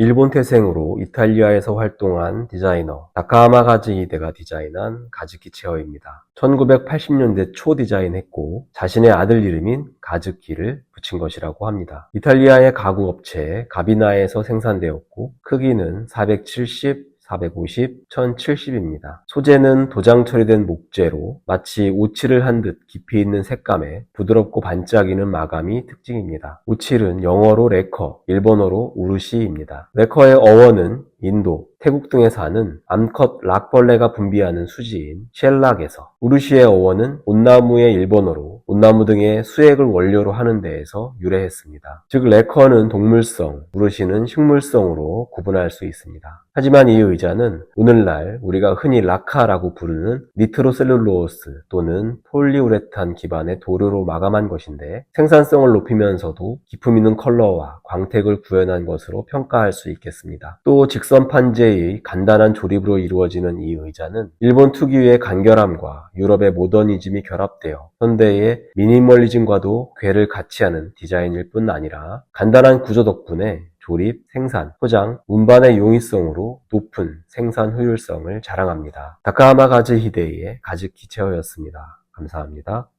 일본 태생으로 이탈리아에서 활동한 디자이너 다카하마 가즈 히데가 디자인한 가즈키 체어입니다. 1980년대 초 디자인했고 자신의 아들 이름인 가즈키를 붙인 것이라고 합니다. 이탈리아의 가구 업체 가비나에서 생산되었고 크기는 470, 450, 1070입니다. 소재는 도장 처리된 목재로 마치 오칠을 한 듯 깊이 있는 색감에 부드럽고 반짝이는 마감이 특징입니다. 오칠은 영어로 레커, 일본어로 우르시입니다. 레커의 어원은 인도, 태국 등에 사는 암컷 락벌레가 분비하는 수지인 셸락에서 우르시의 어원은 온나무의 일본어로 온나무 등의 수액을 원료로 하는 데에서 유래했습니다. 즉 레커는 동물성, 우르시는 식물성으로 구분할 수 있습니다. 하지만 이 의자는 오늘날 우리가 흔히 라카라고 부르는 니트로셀룰로스 또는 폴리우레탄 기반의 도료로 마감한 것인데 생산성을 높이면서도 기품 있는 컬러와 광택을 구현한 것으로 평가할 수 있겠습니다. 또 직선 판재의 간단한 조립으로 이루어지는 이 의자는 일본 특유의 간결함과 유럽의 모더니즘이 결합되어 현대의 미니멀리즘과도 궤를 같이 하는 디자인일 뿐 아니라 간단한 구조 덕분에 조립, 생산, 포장, 운반의 용이성으로 높은 생산 효율성을 자랑합니다. 다카하마 가즈 히데이의 가즈키 체어였습니다. 감사합니다.